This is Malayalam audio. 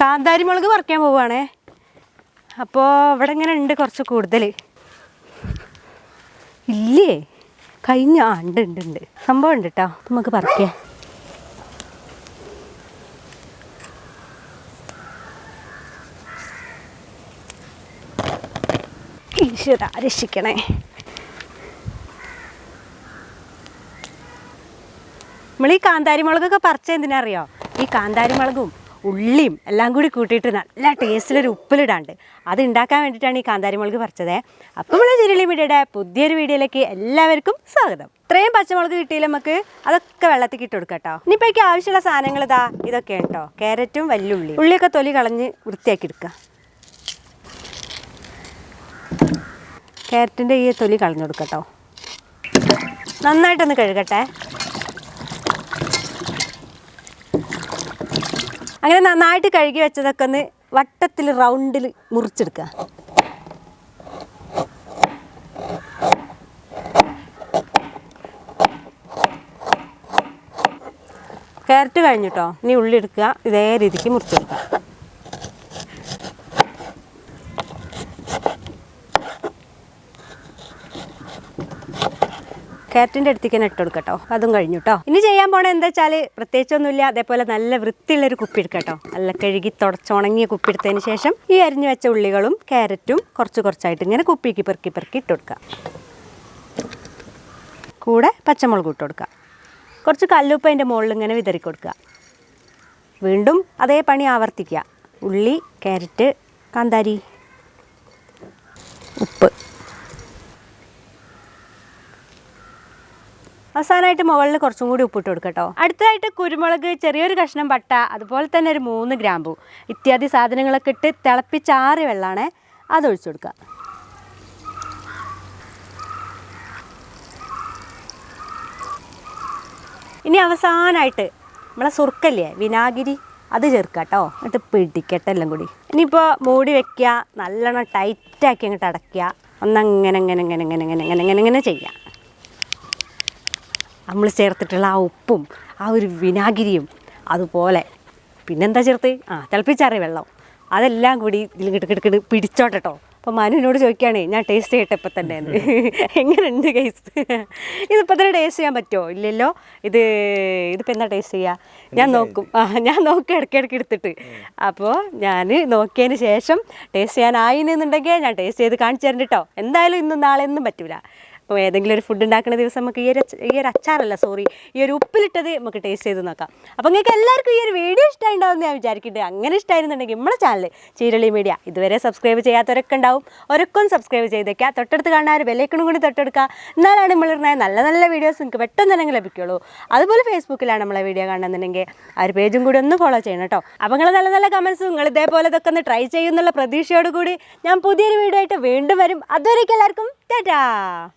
കാന്താരി മുളക് പറിക്കാൻ പോവുകയാണേ അപ്പോൾ ഇവിടെ ഇങ്ങനെ ഉണ്ട് കുറച്ച് കൂടുതൽ ഇല്ലേ? കഴിഞ്ഞ ആ ഉണ്ട് ഉണ്ട് ഉണ്ട്. സംഭവം ഉണ്ട് കേട്ടോ നമുക്ക് പറിക്കാം. ഈശ്വര രക്ഷിക്കണേ? നമ്മൾ ഈ കാന്താരി മുളകൊക്കെ അറിയോ? ഈ കാന്താരി മുളകും ഉള്ളിയും എല്ലാം കൂടി കൂട്ടിയിട്ട് നല്ല ടേസ്റ്റിലൊരു ഉപ്പിലിടാണ്ട്. അത് ഉണ്ടാക്കാൻ വേണ്ടിയിട്ടാണ് ഈ കാന്താരി മുളക് പറിച്ചത്. അപ്പം നമ്മൾ ചിരളി മീഡിയയുടെ പുതിയൊരു വീഡിയോയിലേക്ക് എല്ലാവർക്കും സ്വാഗതം. ഇത്രയും പച്ചമുളക് കിട്ടിയില്ല നമുക്ക്? അതൊക്കെ വെള്ളത്തിൽ ഇട്ട് കൊടുക്കാം കേട്ടോ ഇനിയിപ്പോൾ എനിക്ക് ആവശ്യമുള്ള സാധനങ്ങൾ ഇതാ ഇതൊക്കെ കേട്ടോ ക്യാരറ്റും വല്ലുള്ളി. ഉള്ളിയൊക്കെ തൊലി കളഞ്ഞ് വൃത്തിയാക്കി എടുക്കുക ക്യാരറ്റിന്റെ ഈ തൊലി കളഞ്ഞു കൊടുക്കട്ടോ. നന്നായിട്ടൊന്ന് കഴുകട്ടെ. അങ്ങനെ നന്നായിട്ട് കഴുകി വെച്ചതൊക്കെ ഒന്ന് വട്ടത്തിൽ റൗണ്ടിൽ മുറിച്ചെടുക്കുക. ക്യാരറ്റ് കഴിഞ്ഞിട്ടോ. ഇനി ഉള്ളി എടുക്കുക. ഇതേ രീതിക്ക് മുറിച്ചെടുക്കുക. ക്യാരറ്റിന്റെ അടുത്തേക്ക് തന്നെ ഇട്ട് കൊടുക്കട്ടോ. അതും കഴിഞ്ഞു കേട്ടോ ഇനി ചെയ്യാൻ പോണത് എന്താ വെച്ചാൽ പ്രത്യേകിച്ചൊന്നുമില്ല. അതേപോലെ നല്ല വൃത്തിയുള്ളൊരു കുപ്പി എടുക്കട്ടോ നല്ല കഴുകി തുടച്ചുണങ്ങിയ കുപ്പി എടുത്തതിന് ശേഷം ഈ അരിഞ്ഞു വെച്ച ഉള്ളികളും ക്യാരറ്റും കുറച്ച് കുറച്ചായിട്ട് ഇങ്ങനെ കുപ്പിക്ക് പെറുക്കി പെറുക്കി ഇട്ട് കൊടുക്കാം. കൂടെ പച്ചമുളക് ഇട്ട് കൊടുക്കുക കുറച്ച് കല്ലുപ്പ് അതിന്റെ മുകളിൽ ഇങ്ങനെ വിതറി കൊടുക്കുക. വീണ്ടും അതേ പണി ആവർത്തിക്കുക. ഉള്ളി ക്യാരറ്റ് കാന്താരി ഉപ്പ്. അവസാനമായിട്ട് മുകളിൽ കുറച്ചും കൂടി ഉപ്പിട്ട് കൊടുക്കട്ടോ അടുത്തതായിട്ട് കുരുമുളക് ചെറിയൊരു കഷ്ണം പട്ട അതുപോലെ തന്നെ ഒരു മൂന്ന് ഗ്രാമ്പു. ഇത്യാദി സാധനങ്ങളൊക്കെ ഇട്ട് തിളപ്പിച്ചാറിയ വെള്ളമാണ് അത് ഒഴിച്ചു കൊടുക്കുക ഇനി അവസാനമായിട്ട് നമ്മളെ സുർക്കല്ലേ വിനാഗിരി അത് ചേർക്കുക കേട്ടോ എന്നിട്ട് പിടിക്കട്ടെ എല്ലാം കൂടി. ഇനിയിപ്പോൾ മൂടി വെക്കുക നല്ലോണം ടൈറ്റാക്കി അങ്ങോട്ട് അടയ്ക്കുക ഒന്നങ്ങനെ അങ്ങനെ അങ്ങനെ അങ്ങനെ അങ്ങനെ അങ്ങനെ അങ്ങനെ ചെയ്യുക നമ്മൾ ചേർത്തിട്ടുള്ള ആ ഉപ്പും ആ ഒരു വിനാഗിരിയും അതുപോലെ. പിന്നെന്താ ചേർത്ത്? ആ തിളപ്പിച്ചാറിയ വെള്ളം. അതെല്ലാം കൂടി ഇതിൽ കിട്ട് കിട്ട് കിട്ട് പിടിച്ചോട്ടെ അപ്പോൾ മനുവിനോട് ചോദിക്കുകയാണേ ഞാൻ ടേസ്റ്റ് ചെയ്യട്ടെ ഇപ്പം തന്നെ എങ്ങനെയുണ്ട് കേസ് ഇതിപ്പോൾ തന്നെ ടേസ്റ്റ് ചെയ്യാൻ പറ്റുമോ ഇല്ലല്ലോ? ഇത് ഇതിപ്പോൾ എന്താ ടേസ്റ്റ് ചെയ്യുക ഞാൻ നോക്കും. ആ ഞാൻ നോക്കി ഇടയ്ക്കിടയ്ക്ക് എടുത്തിട്ട്. അപ്പോൾ ഞാൻ നോക്കിയതിന് ശേഷം ടേസ്റ്റ് ചെയ്യാനായി എന്നുണ്ടെങ്കിൽ ഞാൻ ടേസ്റ്റ് ചെയ്ത് കാണിച്ചു തരണ്ട കേട്ടോ എന്തായാലും ഇന്നും നാളെ ഒന്നും പറ്റൂല. അപ്പോൾ ഏതെങ്കിലും ഒരു ഫുഡ് ഉണ്ടാക്കുന്ന ദിവസം നമുക്ക് ഈ ഒരു ഈ ഒരു അച്ചാറല്ല സോറി ഈ ഒരു ഉപ്പിലിട്ടത് നമുക്ക് ടേസ്റ്റ് ചെയ്ത് നോക്കാം. അപ്പോൾ നിങ്ങൾക്ക് എല്ലാവർക്കും ഈ ഒരു വീഡിയോ ഇഷ്ടമായിട്ടുണ്ടാവും ഞാൻ വിചാരിക്കുന്നുണ്ട് അങ്ങനെ ഇഷ്ടമായിരുന്നുണ്ടെങ്കിൽ നമ്മുടെ ചാനൽ ചീരളി മീഡിയ ഇതുവരെ സബ്സ്ക്രൈബ് ചെയ്യാത്തവരൊക്കെ ഉണ്ടാവും. ഒരൊക്കെ സബ്സ്ക്രൈബ് ചെയ്തേക്കാം. തൊട്ടടുത്ത് കാണാൻ ഒരു ബെല്ലൈക്കണും കൂടി തൊട്ടെടുക്കുക. എന്നാലാണ് നമ്മളിരുന്ന നല്ല നല്ല വീഡിയോസ് നിങ്ങൾക്ക് പെട്ടെന്ന് തന്നെ ലഭിക്കുള്ളൂ. അതുപോലെ ഫേസ്ബുക്കിലാണ് നമ്മളെ വീഡിയോ കാണുന്നുണ്ടെങ്കിൽ ആ ഒരു പേജും കൂടി ഒന്ന് ഫോളോ ചെയ്യണം കേട്ടോ. അപ്പോൾ നിങ്ങൾ നല്ല നല്ല കമൻസും നിങ്ങൾ ഇതേപോലെ ഇതൊക്കെ ഒന്ന് ട്രൈ ചെയ്യുന്നുള്ള പ്രതീക്ഷയോടുകൂടി ഞാൻ പുതിയൊരു വീഡിയോ ആയിട്ട് വീണ്ടും വരും. അതുവരേക്കും എല്ലാവർക്കും ടാറ്റാ!